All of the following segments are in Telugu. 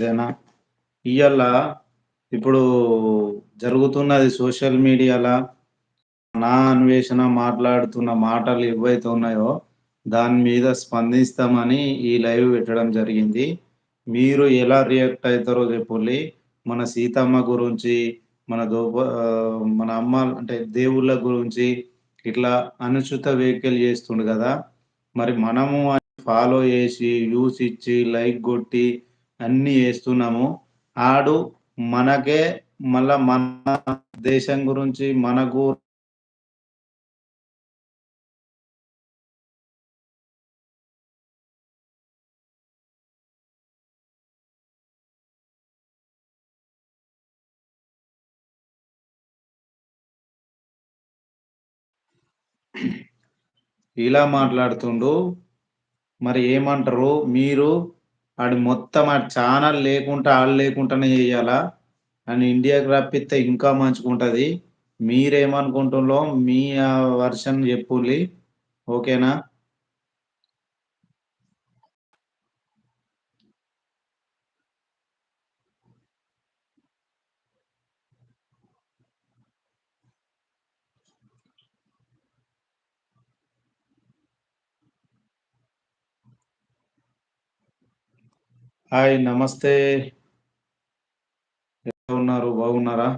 జన ఇవాళ ఇప్పుడు జరుగుతున్నది సోషల్ మీడియాలో నా అన్వేషణ మాట్లాడుతున్న మాటలు ఏవైతే ఉన్నాయో దాని మీద స్పందిస్తామని ఈ లైవ్ పెట్టడం జరిగింది. మీరు ఎలా రియాక్ట్ అవుతారో చెప్పండి మన సీతమ్మ గురించి మన దోప మన అమ్మ అంటే దేవుళ్ళ గురించి ఇట్లా అనుచిత వ్యాఖ్యలు చేస్తుండు కదా. మరి మనము ఫాలో చేసి వ్యూస్ ఇచ్చి లైక్ కొట్టి అన్నీ వేస్తున్నాము ఆడు మనకే మళ్ళా మన దేశం గురించి మనకు ఇలా మాట్లాడుతుండు. మరి ఏమంటారు? మీరు ఆడు మొత్తం ఆ ఛానల్ లేకుండా ఆళ్ళు లేకుండానే చేయాలా? అని ఇండియాకి రప్పిస్తే ఇంకా మంచిగుంటది. మీరేమనుకుంటున్నారో మీ వర్షన్ చెప్పుల్లి. ఓకేనా? హాయ్ నమస్తే. ఎలా ఉన్నారు? బాగున్నారా?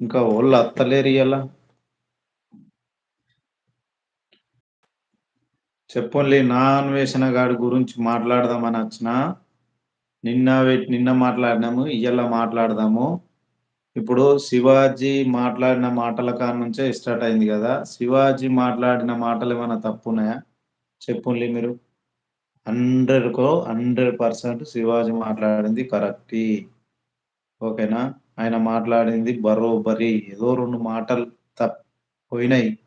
ఇంకా వాళ్ళు అత్తలేరు ఇలా చెప్పండి నా అన్వేషణ గాడి గురించి మాట్లాడదామని వచ్చిన నిన్న నిన్న మాట్లాడినాము ఇయ్యాల మాట్లాడదాము. ఇప్పుడు శివాజీ మాట్లాడిన మాటల కాడ నుంచే స్టార్ట్ అయింది కదా. శివాజీ మాట్లాడిన మాటలు ఏమైనా తప్పున్నాయా? చెప్పండి మీరు. హండ్రెడ్కో హండ్రెడ్ పర్సెంట్ శివాజీ మాట్లాడింది కరెక్ట్. ఓకేనా? ఆయన మాట్లాడింది బరోబరి. ఏదో రెండు మాటలు తప్పు పోయినాయి.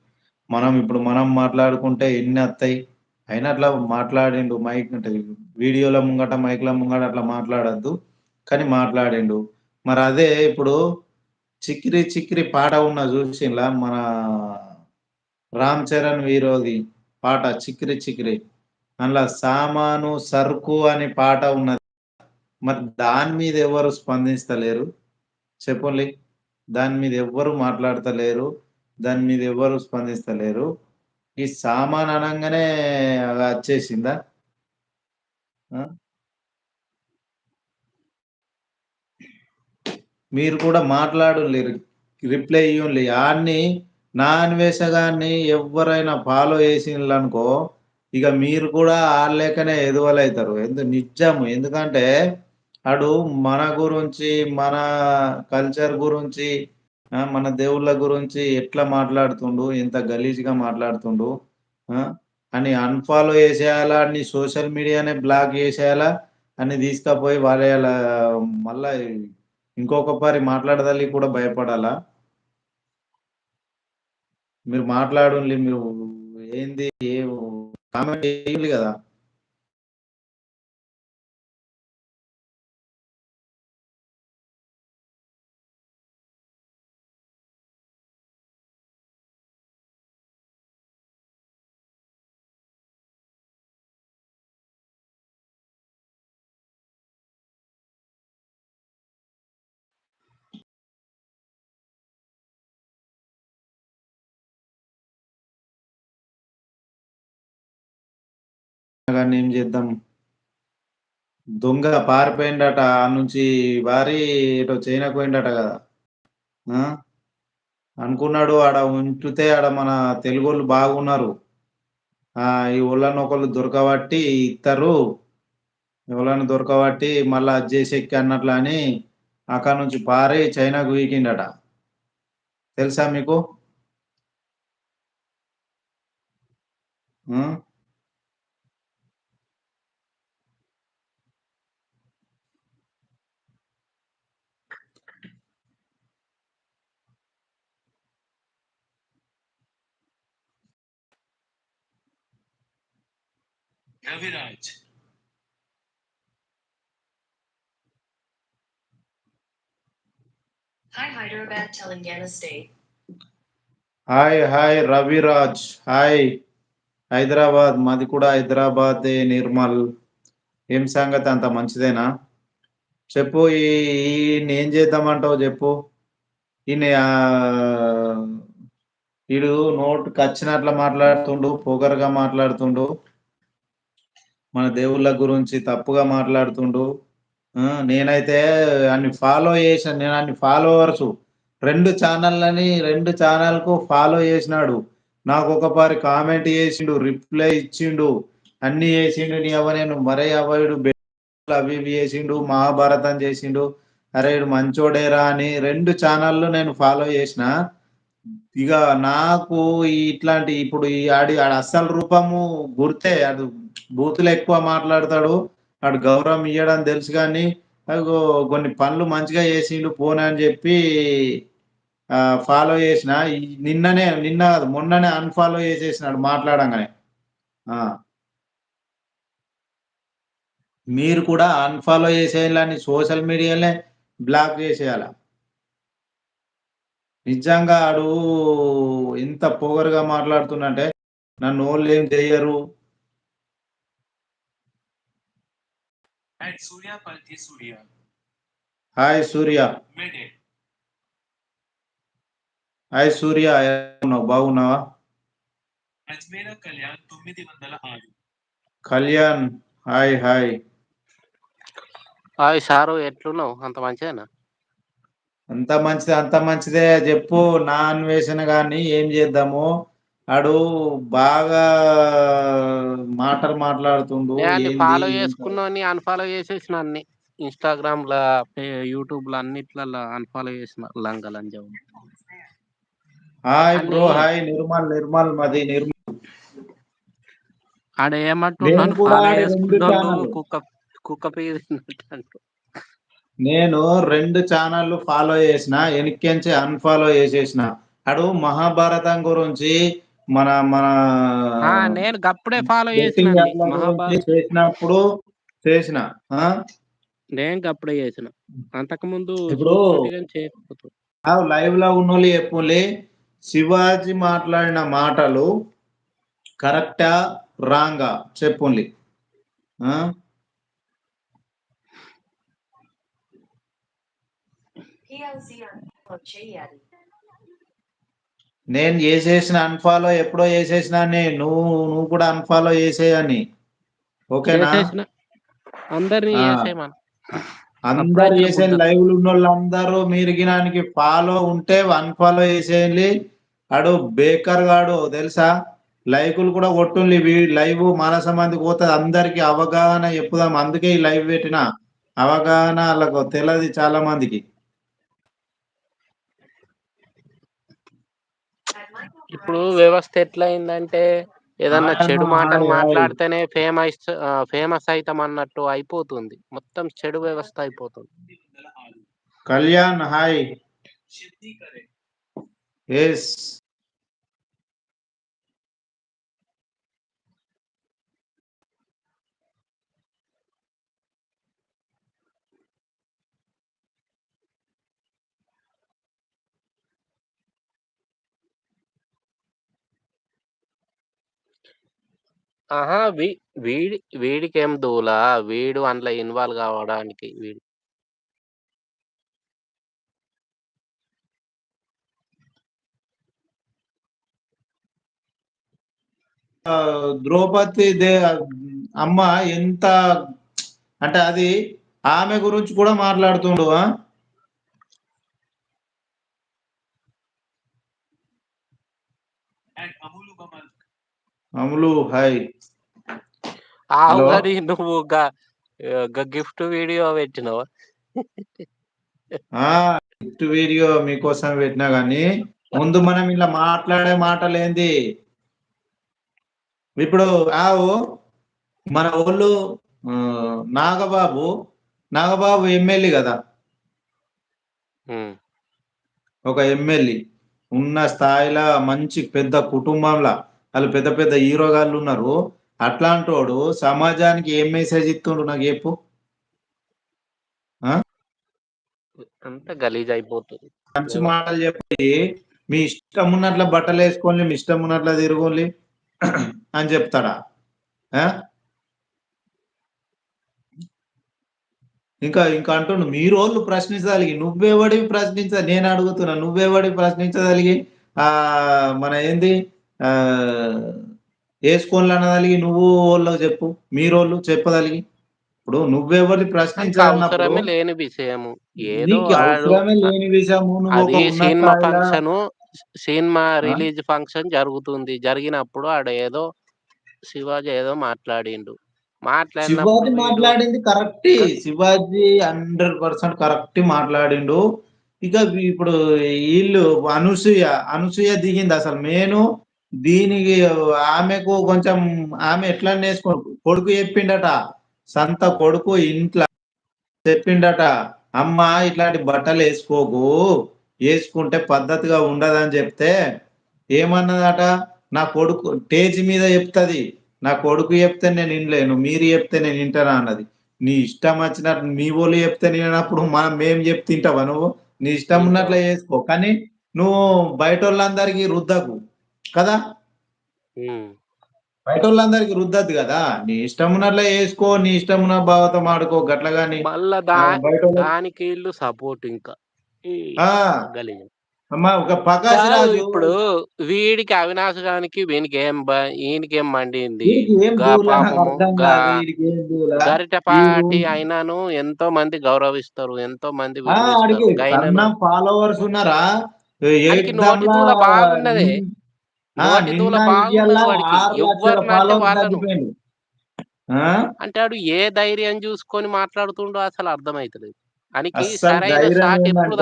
మనం ఇప్పుడు మనం మాట్లాడుకుంటే ఎన్ని వస్తాయి అయినా అట్లా మాట్లాడిండు మైక్ అంటే వీడియోల ముంగట మైక్ల ముంగట అట్లా మాట్లాడద్దు. కానీ మాట్లాడిండు. మరి అదే ఇప్పుడు చిక్కిరి చిక్కిరి పాట ఉన్న చూసిలా మన రామ్ చరణ్ వీరోది పాట చిక్కిరి చిక్కిరి. అందులో సామాను సరుకు అనే పాట ఉన్నది. మరి దాని మీద ఎవరు స్పందిస్తలేరు? చెప్పండి. దాని మీద ఎవ్వరు మాట్లాడతలేరు? దాని మీద ఎవ్వరు స్పందిస్తలేరు? ఈ సామాన్ అనగానే వచ్చేసిందా? మీరు కూడా మాట్లాడు రిప్లై ఇవ్వండి ఆడిని నా అన్వేషగాన్ని ఎవరైనా ఫాలో చేసిండ్రు అనుకో ఇక మీరు కూడా ఆడలేకనే ఎదువలవుతారు ఎందు నిజము. ఎందుకంటే అడు మన గురించి మన కల్చర్ గురించి మన దేవుళ్ళ గురించి ఎట్లా మాట్లాడుతుండు ఎంత గలీజ్గా మాట్లాడుతుండు అని అన్ఫాలో చేసేయాలా అని సోషల్ మీడియానే బ్లాక్ చేసేయాలా అని తీసుకపోయి వాళ్ళ మళ్ళా ఇంకొక పారి మాట్లాడదాలి కూడా భయపడాలా? మీరు మాట్లాడండి మీరు ఏంది ఏ కామెంట్ చేయాలి కదా. గారిని ఏం చేద్దాం? దొంగ పారిపోయిందట ఆ నుంచి వారి ఏటో చైనాకు పోయిందట కదా అనుకున్నాడు ఆడ ఉంచితే ఆడ మన తెలుగు వాళ్ళు బాగున్నారు ఈ ఒళ్ళని ఒకళ్ళు దొరకబట్టి ఇస్తారు ఎవరైనా దొరకబట్టి మళ్ళీ అది చేసి ఎక్కి అన్నట్లు అని అక్కడ నుంచి పారి చైనాకు వీకిండట. తెలుసా మీకు? Raviraj. Hi Hyderabad Telangana State. Hi hi Raviraj hi Hyderabad మాది కూడా హైదరాబాద్ నిర్మల్ ఏం సంగతి? అంత మంచిదేనా? చెప్పు ఈ ఈయన్ని ఏం చేద్దామంటావు చెప్పు. ఈయన ఈడు నోటుకు వచ్చినట్ల మాట్లాడుతుండు పొగరుగా మాట్లాడుతుండు. మన దేవుళ్ళ గురించి తప్పుగా మాట్లాడుతుండు. నేనైతే అన్ని ఫాలో చేసిన నేను అన్ని ఫాలోవర్స్ రెండు ఛానళ్ళని రెండు ఛానల్కు ఫాలో చేసినాడు. నాకు ఒకపారి కామెంట్ చేసిండు రిప్లై ఇచ్చిండు. అన్ని చేసిండు నీ అవ్వ నేను మరే అవయుడు అవి ఇవి చేసిండు మహాభారతం చేసిండు. అరే మంచోడేరా అని రెండు ఛానళ్ళు నేను ఫాలో చేసిన. ఇక నాకు ఇట్లాంటి ఇప్పుడు ఈ ఆడి ఆడ అస్సలు రూపము గుర్తే అది బూతులు ఎక్కువ మాట్లాడతాడు. వాడు గౌరవం ఇయ్యడం తెలుసు కానీ కొన్ని పనులు మంచిగా చేసిండు పోనీ అని చెప్పి ఫాలో చేసిన. నిన్ననే నిన్న కాదు, మొన్ననే అన్ఫాలో చేసేసినాడు మాట్లాడంగానే. మీరు కూడా అన్ఫాలో చేసేయాలని సోషల్ మీడియాలే బ్లాక్ చేసేయాల? నిజంగా ఆడు ఎంత పొగరుగా మాట్లాడుతున్నంటే నన్ను వాళ్ళు ఏం చెయ్యరు Surya Surya. Hi Surya Made it. Hi Surya ఉన్నావు బాగున్నావా? అజ్మేర కళ్యాణ్ తొమ్మిది వందల ఆరు. Kalyan hi hi hi sir ఎట్లున్నావు? అంత మంచిదేనా? అంత మంచిదే అంత మంచిదే. చెప్పు నా అన్వేషణ గాని ఏం చేద్దాము? ఆడు బాగా మాటలు మాట్లాడుతుండు నేను ఫాలో? చేసుకున్నాని అన్ఫాలో చేసేసిన అన్ని ఇన్స్టాగ్రామ్ లా యూట్యూబ్ లా అన్నిట్లలో అన్ఫాలో చేసిన లంగలని చెప్పి hi bro hi Nirmal Nirmal మది నిర్మల్ ఆడ ఏమంటున్నాను ఫాలో చేసుకున్నాను. కుక్క కుక్క అంటూ. నేను రెండు ఛానళ్ళు ఫాలో చేసిన వెనక్కించి అన్ఫాలో చేసేసిన అడు మహాభారతం గురించి మన మన నేను గప్పుడే ఫాలో చేసినప్పుడు చేసిన? నేను గప్పుడే చేసిన అంతకు ముందు ఇప్పుడు- లైవ్లో ఉన్నోళ్ళు చెప్పులే శివాజీ మాట్లాడిన మాటలు కరెక్టా రాంగా చెప్పుండి చేయాలి. నేను చేసేసిన అన్ఫాలో ఎప్పుడో చేసేసిన నువ్వు నువ్వు కూడా అన్ఫాలో చేసేయని ఓకేనా? అందరినీ అందరు చేసే. లైవ్ ఉన్న వాళ్ళందరూ మీరు గినానికి ఫాలో ఉంటే అన్ఫాలో చేసేయండి. అడు బేకర్ గాడు తెలుసా? లైకులు కూడా కొట్టుండి లైవ్ మానస మందికి పోతుంది అందరికి అవగాహన చెప్పుదాం. అందుకే ఈ లైవ్ పెట్టిన. అవగాహన వాళ్ళకు తెలియదు చాలా మందికి. ఇప్పుడు వ్యవస్థ ఎట్లా అయిందంటే ఏదన్నా చెడు మాటలు. మాట్లాడితేనే ఫేమస్ ఫేమస్ అవుతాం అన్నట్టు అయిపోతుంది. మొత్తం చెడు వ్యవస్థ అయిపోతుంది. కళ్యాణ్ హాయ్. సిద్ధి కరే ఎస్ ఆహా! వీ వీడి వీడికి ఏం దూలా? వీడు అందులో ఇన్వాల్వ్ కావడానికి వీడి ఆ, ద్రౌపది దే అమ్మ ఎంత అంటే అది ఆమె గురించి కూడా మాట్లాడుతుండు ఆ? అమూలు బమల్ అమలు హాయ్. ఆవు? గారి నువ్వు గిఫ్ట్ వీడియో పెట్టినావు? ఆ గిఫ్ట్ వీడియో మీకోసం పెట్టినా గానీ ముందు మనం ఇలా మాట్లాడే మాటలు ఏంది ఇప్పుడు ఆవు మన ఊళ్ళు నాగబాబు నాగబాబు ఎమ్మెల్యే కదా? ఒక ఎమ్మెల్యే ఉన్న స్థాయిలో మంచి పెద్ద కుటుంబంలో వాళ్ళు పెద్ద పెద్ద హీరో గాళ్ళు ఉన్నారు అట్లాంటోడు సమాజానికి ఏం మెసేజ్ ఇస్తుండు నాకు చెప్పు. అంతా గలీజ్ అయిపోతుంది. మంచి మాటలు చెప్పి మీ ఇష్టం ఉన్నట్ల బట్టలు వేసుకోండి మీ ఇష్టం ఉన్నట్ల తిరగోండి అని చెప్తాడా? ఇంకా ఇంకా అంటుండు మీరోళ్ళు ప్రశ్నించగలిగి నువ్వెవడి ప్రశ్నించ నేను అడుగుతున్నా నువ్వెవడి ప్రశ్నించగలిగి ఆ మన ఏంది ఆ వేసుకోని అనగలిగి నువ్వు వాళ్ళకి చెప్పు మీరోళ్ళు చెప్పగలిగి ఇప్పుడు నువ్వెవరి అంత ప్రశ్నించాలన్నప్పుడు అవసరమే లేని విషయము. అవసరమే విషయము సినిమా ఫంక్షన్ సినిమా? రిలీజ్ ఫంక్షన్ జరుగుతుంది. జరిగినప్పుడు ఆడ ఏదో శివాజీ ఏదో మాట్లాడిండు. శివాజీ మాట్లాడింది correct. Shivaji hundred percent correct మాట్లాడిండు. ఇక ఇప్పుడు వీళ్ళు అనసూయ అనసూయ దిగింది అసలు మేను దీనికి ఆమెకు కొంచెం ఆమె ఎట్లా నేర్చుకో కొడుకు చెప్పిండట. సంత కొడుకు ఇంట్లో చెప్పిండట. అమ్మ ఇట్లాంటి బట్టలు వేసుకోకు. వేసుకుంటే పద్ధతిగా ఉండదని చెప్తే ఏమన్నదట? నా కొడుకు స్టేజ్ మీద చెప్తుంది. నా కొడుకు చెప్తే నేను వినలేను. మీరు చెప్తే నేను వింటానా అన్నది. నీ ఇష్టం వచ్చినట్టు మీ వాళ్ళు చెప్తే నేనప్పుడు మనం మేం చెప్తింటావా నువ్వు? నీ ఇష్టం ఉన్నట్లే చేసుకో కానీ నువ్వు బయట వాళ్ళందరికీ రుద్దకు. కదా. బయట వాళ్ళందరికీ రుద్దద్దు కదా? నీ ఇష్టం ఉన్నట్లే వేసుకో నీ ఇష్టం ఉన్న భావతో ఆడుకో గట్ల గాని. మళ్ళా వాళ్ళ- దానికి వీళ్ళు సపోర్ట్ ఇంకా. ఇప్పుడు వీడికి అవినాష్ గానికి వీనికి ఏం ఈయనకి ఏం మండింది గరిటపాటి అయినాను ఎంతో మంది గౌరవిస్తారు ఎంతో మంది ఫాలోవర్స్ ఉన్నారా? బాగున్నది. అంటే ఏ ధైర్యం చూసుకొని మాట్లాడుతుండో అసలు అర్థమైతలేదు. అనికి ధైర్యం ఎప్పుడు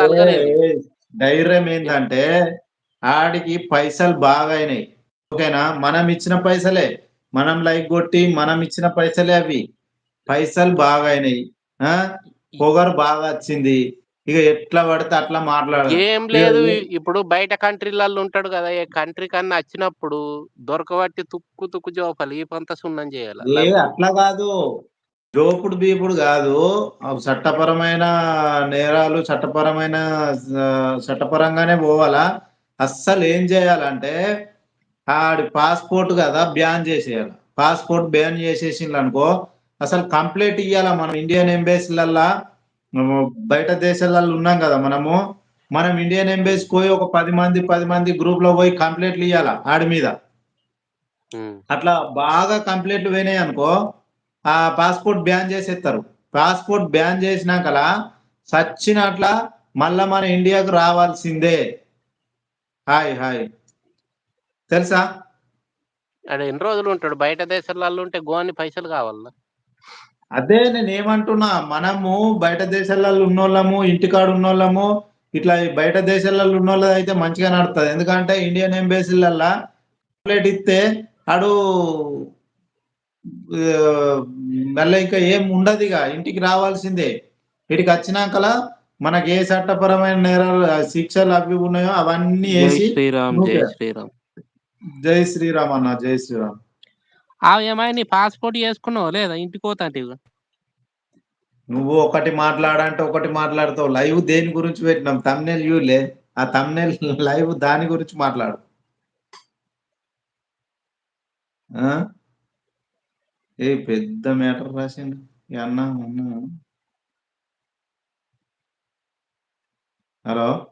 ఏంటంటే ఆడికి పైసలు బాగా అయినాయి ఓకేనా? మనం ఇచ్చిన పైసలే. మనం లైక్ కొట్టి మనం ఇచ్చిన పైసలే అవి. పైసలు బాగా అయినాయి ఆ? పొగరు బాగా వచ్చింది. ఇక ఎట్లా పడితే అట్లా మాట్లాడాలి ఏం లేదు ఇప్పుడు బయట కంట్రీలలో ఉంటాడు కదా ఏ కంట్రీ కన్నా వచ్చినప్పుడు దొరకబట్టి తుక్కు తుక్కు జోపలు ఈ పంత సున్నం చేయాలి? అట్లా కాదు. జోపుడు బీపుడు కాదు. చట్టపరమైన నేరాలు చట్టపరమైన చట్టపరంగానే పోవాలా? అస్సలు ఏం చేయాలంటే ఆడి పాస్పోర్ట్ కదా బ్యాన్ చేసేయాలి. పాస్పోర్ట్ బ్యాన్ చేసేసిండ్రు అనుకో అసలు కంప్లైంట్ ఇవ్వాలా మనం ఇండియన్ ఎంబసీలల్లా? బయట దేశాలలో ఉన్నాం కదా మనము మనం ఇండియన్ ఎంబసీ పోయి ఒక పది మంది పది మంది గ్రూప్లో పోయి కంప్లైంట్లు ఇవ్వాలా ఆడి మీద? అట్లా బాగా కంప్లైంట్లు పోయినాయి అనుకో ఆ పాస్పోర్ట్ బ్యాన్ చేసేస్తారు పాస్పోర్ట్ బ్యాన్ చేసినాకలా సచ్చినట్ల మళ్ళా మన ఇండియాకు రావాల్సిందే. Hi hi. తెలుసా? అదే ఎన్ని రోజులు ఉంటాడు? బయట దేశాలలో ఉంటే గోని పైసలు కావాలా అదే నేను ఏమంటున్నా మనము బయట దేశాలలో ఉన్నోళ్ళము ఇంటికాడ ఉన్నోళ్ళము ఇట్లా బయట దేశాలలో ఉన్నోళ్ళది అయితే మంచిగా నడుస్తుంది ఎందుకంటే ఇండియన్ ఎంబసీలల్లా ఇస్తే ఆడు మళ్ళీ ఇంకా ఏం ఉండదు ఇక. ఇంటికి రావాల్సిందే. ఇటుకి వచ్చినాకలా మనకి ఏ చట్టపరమైన నేరాలు శిక్షలు అవి ఉన్నాయో అవన్నీ వేసి శ్రీరామ్ జై శ్రీరామ్. జై శ్రీరామ్ అన్న జై శ్రీరామ్. ఆ ఏమైనా నీ పాస్పోర్ట్ చేసుకున్నావు లేదా? ఇంటికి పోతాంటి నువ్వు ఒకటి మాట్లాడంటే ఒకటి మాట్లాడతావు. లైవ్ దేని గురించి పెట్టినాం? తమ్నెల్ చూలే ఆ తమ్నెల్ లైవ్ దాని గురించి మాట్లాడు. ఆ? ఏ పెద్ద మ్యాటర్ రాసిండు. అన్న అన్న. Hello?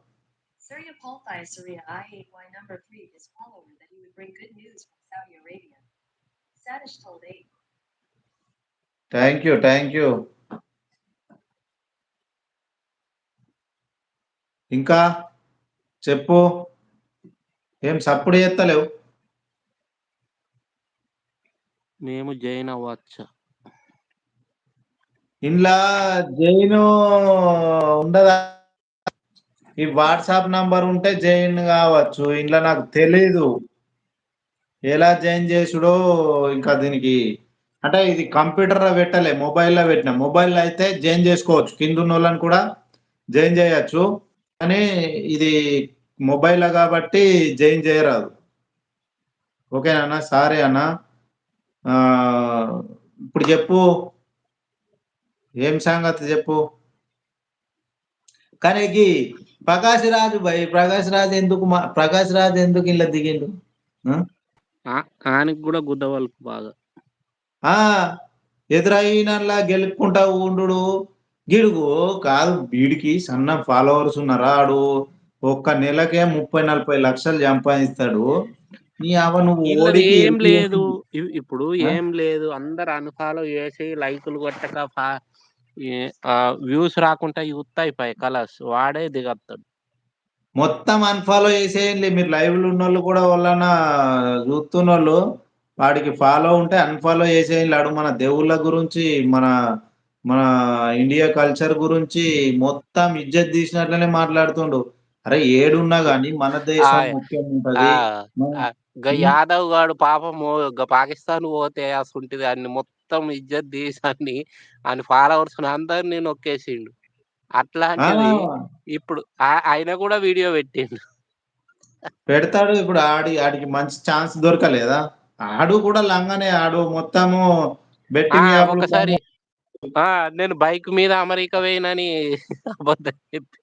Surya Palthai Surya I hate why number three. His follower that he would bring good news from Saudi Arabia. Thank you thank you ఇంకా చెప్పు. ఏం సప్పుడు చేస్తలేవు? మేము జైన్ అవ్వచ్చా ఇంట్లో జైన్ ఉండదా? ఈ వాట్సాప్ నంబర్ ఉంటే జైన్ కావచ్చు. ఇంట్లో నాకు తెలీదు. ఎలా జాయిన్ చేసుడో ఇంకా దీనికి అంటే ఇది కంప్యూటర్లో పెట్టలే మొబైల్లో పెట్టిన. మొబైల్లో అయితే జాయిన్ చేసుకోవచ్చు. కింద ఉన్న వాళ్ళని కూడా జాయిన్ చేయొచ్చు. కానీ ఇది మొబైల్ కాబట్టి జాయిన్ చేయరాదు. ఓకేనా అన్న సారీ అన్న. ఇప్పుడు చెప్పు. ఏం సంగతి చెప్పు? కానీ గీ ప్రకాష్ రాజు భయ్ ప్రకాష్ రాజు ఎందుకు మా ప్రకాష్ రాజు ఎందుకు ఇలా దిగిండు? ఆయనకి కూడా గుద్దవలకు బాగా. ఆ ఎదురైనలా గెలుపుకుంటా ఉండు గిడుగు కాదు వీడికి సన్న ఫాలోవర్స్ ఉన్నారా ఆడు? ఒక్క నెలకే ముప్పై నలభై లక్షలు సంపాదిస్తాడు. నీ అవ నువ్వు ఏం లేదు. ఇప్పుడు? ఏం లేదు. అందరు అన్ఫాలో చేసి లైకులు కొట్టక వ్యూస్ రాకుండా యూత్ అయిపోయి కలర్స్. వాడే దిగత్తాడు మొత్తం అన్ఫాలో చేసేయండి. మీరు లైవ్లో ఉన్న వాళ్ళు కూడా వాళ్ళన చూస్తున్న వాళ్ళు వాడికి ఫాలో ఉంటే అన్ఫాలో చేసేయండి. ఆడు మన దేవుళ్ళ గురించి మన మన ఇండియా కల్చర్ గురించి మొత్తం ఇజ్జత్ తీసినట్లనే మాట్లాడుతుండు. అరే ఏడున్నా గాని మన దేశం. ముఖ్యం ఉంటది. యాదవ్ గాడు పాపం పాకిస్తాన్ పోతే అసలుంటిది అన్ని మొత్తం ఇజ్జత్ తీసాన్ని అని ఫాలోవర్స్ అందరినీ నొక్కేసిండు. అట్లాంటిది ఇప్పుడు ఆయన కూడా వీడియో పెట్టిండు. పెడతాడు ఇప్పుడు ఆడి ఆడికి మంచి ఛాన్స్ దొరకలేదా? ఆడు కూడా లంగనే ఆడు మొత్తము బెట్టింగ్ ఒకసారి నేను బైక్ మీద అమెరికా అబద్ధం చెప్పి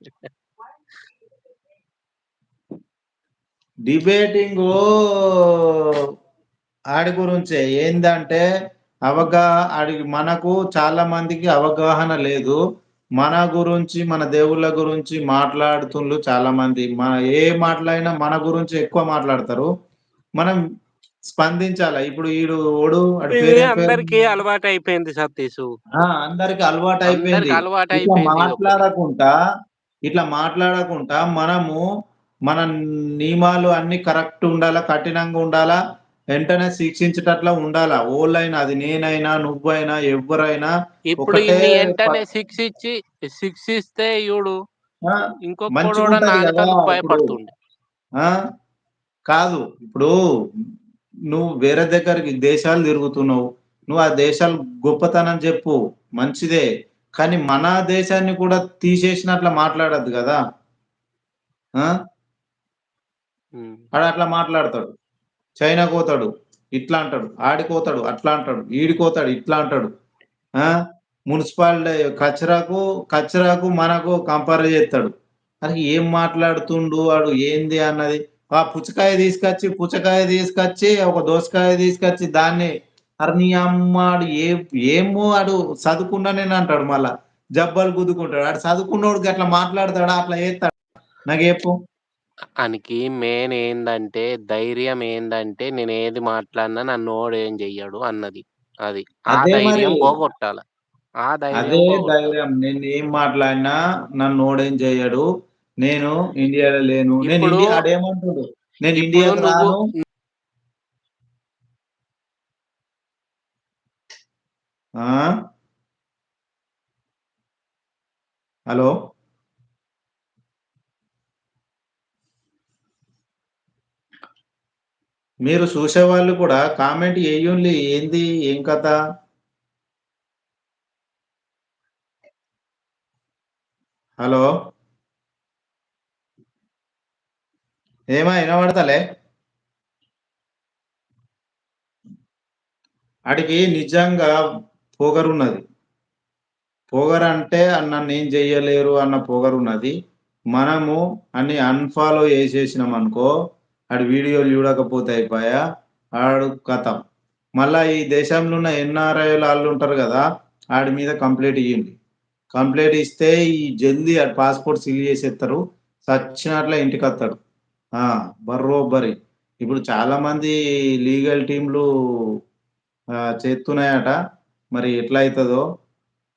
డిబేటింగ్ ఆడి గురించే ఏందంటే అవగా ఆడి మనకు చాలా మందికి అవగాహన లేదు. మన గురించి మన దేవుళ్ళ గురించి మాట్లాడుతుండ్రు చాలా మంది మన ఏ మాట్లాడినా మన గురించి ఎక్కువ మాట్లాడతారు. మనం స్పందించాలి? ఇప్పుడు ఈడు ఓడు? అందరికీ అలవాటు అయిపోయింది సతీష్ అందరికి అలవాటు అయిపోయింది అలవాటు ఇట్లా అయిపోయింది. మాట్లాడకుండా ఇట్లా మాట్లాడకుండా మనము మన నియమాలు అన్ని కరెక్ట్ ఉండాలా కఠినంగా ఉండాలా? వెంటనే శిక్షించేటట్లా ఉండాలా? ఓళ్ళైనా అది నేనైనా నువ్వైనా ఎవరైనా ఇప్పుడు ఇన్ని వెంటనే కూడా ఉంటది నాలుగు కదా ఇప్పుడు. భయపడుతుండే. ఆ కాదు ఇప్పుడు నువ్వు వేరే దగ్గరికి దేశాలు తిరుగుతున్నావు. నువ్వు ఆ దేశాలు గొప్పతనం చెప్పు మంచిదే. కానీ మన దేశాన్ని కూడా తీసేసినట్ల మాట్లాడద్దు కదా? అట్లా మాట్లాడతాడు. చైనా పోతాడు ఇట్లా అంటాడు. ఆడిపోతాడు అట్లా అంటాడు. ఈడిపోతాడు ఇట్లా అంటాడు. ఆ? మున్సిపాలిటీ కచరాకు కచరాకు మనకు కంపేర్ చేస్తాడు. అది ఏం మాట్లాడుతుండు వాడు? ఏంది అన్నది? ఆ పుచ్చకాయ తీసుకొచ్చి పుచ్చకాయ తీసుకొచ్చి ఒక దోసకాయ తీసుకొచ్చి దాన్ని అరే అమ్మాడు ఏ ఏమో వాడు చదువుకున్నానే అంటాడు మళ్ళా. జబ్బలు గుద్దుకుంటాడు. ఆడు చదువుకున్నోడు అట్లా మాట్లాడతాడా? అట్లా చేస్తాడు? నాకు చెప్పు. ఆయనకి మెయిన్ ఏందంటే ధైర్యం ఏందంటే నేను ఏది మాట్లాడినా నన్ను ఓడు ఏం చెయ్యడు అన్నది అది ఆ అదే మరి. ధైర్యం పోగొట్టాల ఆ ధైర్యం పోగొట్టాల. ధైర్యం నేను ఏం మాట్లాడినా నన్ను ఓడేం చేయడు నేను ఇండియాలో లేను నేను ఇప్పుడు- ఇండియా ఆడేమంటాడు నేను ఇప్పుడు ఇండియాకి నువ్వు రాను ఆ? హలో మీరు చూసేవాళ్ళు కూడా కామెంట్ చేయండి ఏంది? ఏం కథ? హలో? ఏమా వినబడతలే? అడిగి నిజంగా పొగరున్నది. పొగరు అంటే నన్ను ఏం చెయ్యలేరు అన్న పొగరున్నది. మనము అన్ని అన్ఫాలో చేసేసినాం అనుకో ఆడు వీడియోలు చూడకపోతే అయిపోయా? ఆడు కథం. మళ్ళా ఈ దేశంలో ఉన్న ఎన్ఆర్ఐలు వాళ్ళు ఉంటారు కదా ఆడి మీద కంప్లైంట్ ఇవ్వండి కంప్లైంట్ ఇస్తే ఈ జల్దీ ఆడు పాస్పోర్ట్ సీల్ చేసేస్తారు సచ్చినట్లే ఇంటికి వస్తాడు. బర్రోబరి ఇప్పుడు చాలా మంది లీగల్ టీంలు చేస్తున్నాయట మరి ఎట్లా అవుతుందో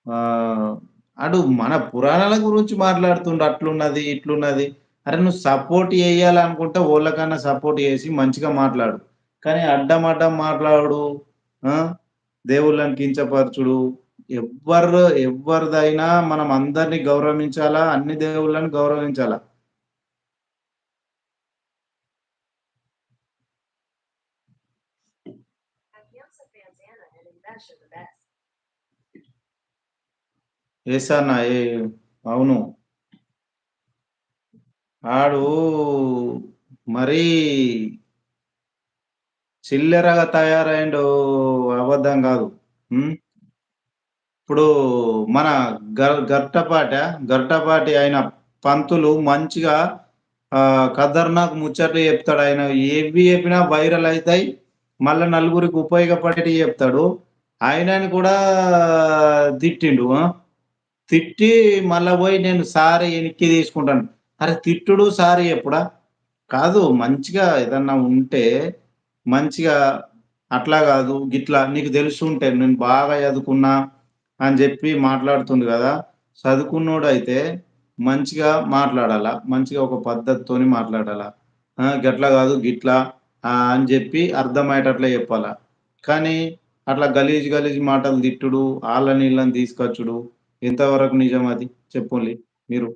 ఆ, మన పురాణాల గురించి మాట్లాడుతుండు. అట్లున్నది ఇట్లున్నది. అరే నువ్వు సపోర్ట్ చేయాలనుకుంటే వాళ్ళకన్నా సపోర్ట్ చేసి మంచిగా మాట్లాడు. కానీ అడ్డం అడ్డం మాట్లాడు దేవుళ్ళని కించపరచుడు. ఎవ్వరు ఎవరిదైనా మనం అందరినీ గౌరవించాలా? అన్ని దేవుళ్ళని గౌరవించాలా? Best. ఏసన్న ఏ అవును. ఆడు మరీ చిల్లరగా తయారైండు అబద్ధం కాదు. ఇప్పుడు మన గట్టపాట గర్టపాట గర్టపాటి ఆయన పంతులు మంచిగా ఆ ఖతర్నాక్ ముచ్చట్లు చెప్తాడు. ఆయన ఏవి చెప్పినా వైరల్ అవుతాయి. మళ్ళీ నలుగురికి ఉపయోగపడేటి చెప్తాడు. ఆయనని కూడా తిట్టిండు. తిట్టి మళ్ళా పోయి నేను సారీ వెనక్కి తీసుకుంటాను. అరే తిట్టుడు సారీ ఎప్పుడా? కాదు మంచిగా ఏదన్నా ఉంటే మంచిగా అట్లా కాదు గిట్లా నీకు తెలుసు ఉంటే నేను బాగా చదువుకున్నా అని చెప్పి మాట్లాడుతుంది కదా. చదువుకున్నోడు అయితే మంచిగా మాట్లాడాలా మంచిగా ఒక పద్ధతితోని మాట్లాడాలా? గట్లా కాదు గిట్లా అని చెప్పి అర్థమయ్యేటట్లే చెప్పాలా? కానీ అట్లా గలీజ్ గలీజ్ మాటలు తిట్టుడు ఆళ్ళ నీళ్ళని తీసుకొచ్చుడు ఎంతవరకు నిజం అది? చెప్పండి మీరు.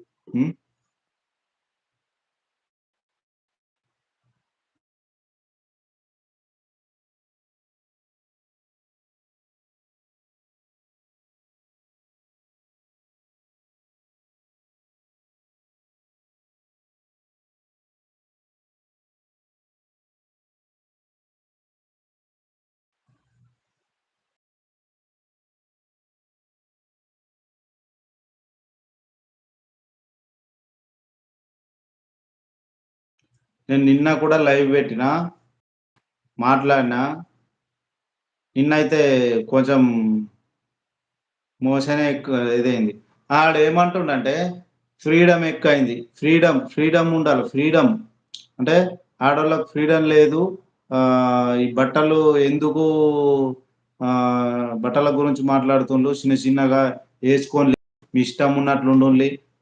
నేను నిన్న కూడా లైవ్ పెట్టిన మాట్లాడినా నిన్నైతే కొంచెం మోసనే ఇదైంది. ఆడు ఏమంటుండంటే ఫ్రీడమ్ ఎక్కువైంది. ఫ్రీడమ్ ఫ్రీడమ్ ఉండాలి ఫ్రీడమ్. అంటే ఆడవాళ్ళకి ఫ్రీడమ్ లేదు. ఈ బట్టలు ఎందుకు బట్టల గురించి మాట్లాడుతుండు చిన్న చిన్నగా వేసుకోండి మీ ఇష్టం ఉన్నట్లు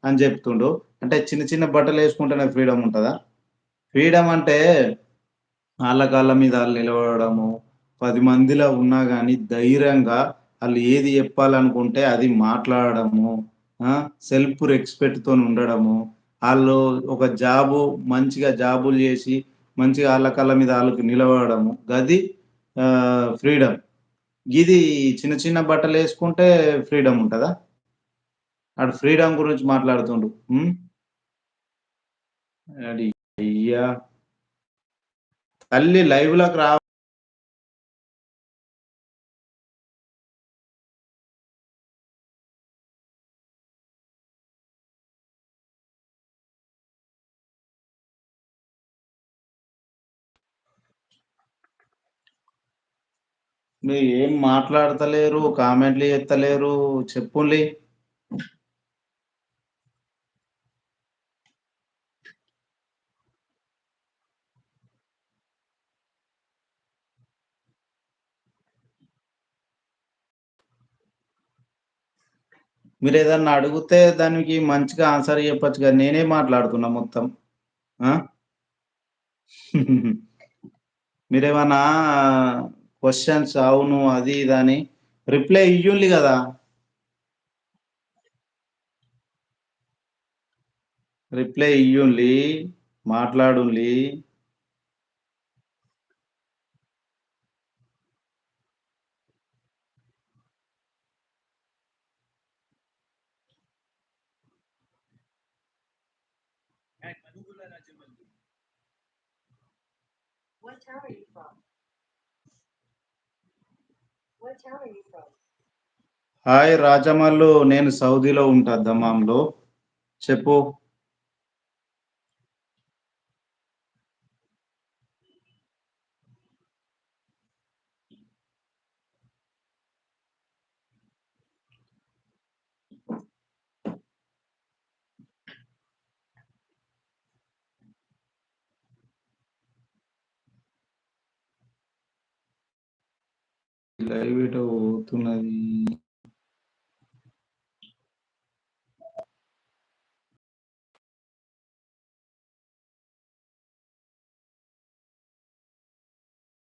అని చెప్తుండు అంటే చిన్న చిన్న బట్టలు వేసుకుంటేనే ఫ్రీడమ్ ఉంటుందా? ఫ్రీడమ్ అంటే వాళ్ళ కాళ్ళ మీద వాళ్ళు నిలబడము పది మందిలో ఉన్నా కానీ ధైర్యంగా వాళ్ళు ఏది చెప్పాలనుకుంటే అది మాట్లాడడము. సెల్ఫ్ రెస్పెక్ట్తో ఉండడము. వాళ్ళు ఒక జాబు మంచిగా జాబులు చేసి మంచిగా వాళ్ళ కళ్ళ మీద వాళ్ళకి నిలబడము గది ఫ్రీడమ్. ఇది చిన్న చిన్న బట్టలు వేసుకుంటే ఫ్రీడమ్ ఉంటుందా? అక్కడ ఫ్రీడమ్ గురించి మాట్లాడుతుండు. అది అయ్యా. తల్లి లైవ్లోకి రా. మీరు ఏం మాట్లాడతలేరు కామెంట్లు చేస్తలేరు చెప్పులే మీరు ఏదన్నా అడిగితే దానికి మంచిగా ఆన్సర్ చెప్పచ్చు కదా నేనే మాట్లాడుతున్నా మొత్తం. మీరేమన్నా క్వశ్చన్స్ అవును అది ఇది అని రిప్లై ఇయ్యుంది కదా. రిప్లై ఇయ్యుండి మాట్లాడుండి town are you from? What town are you from? Hi Rajamallu నేను సౌదీలో ఉంటా దమాంలో చెప్పు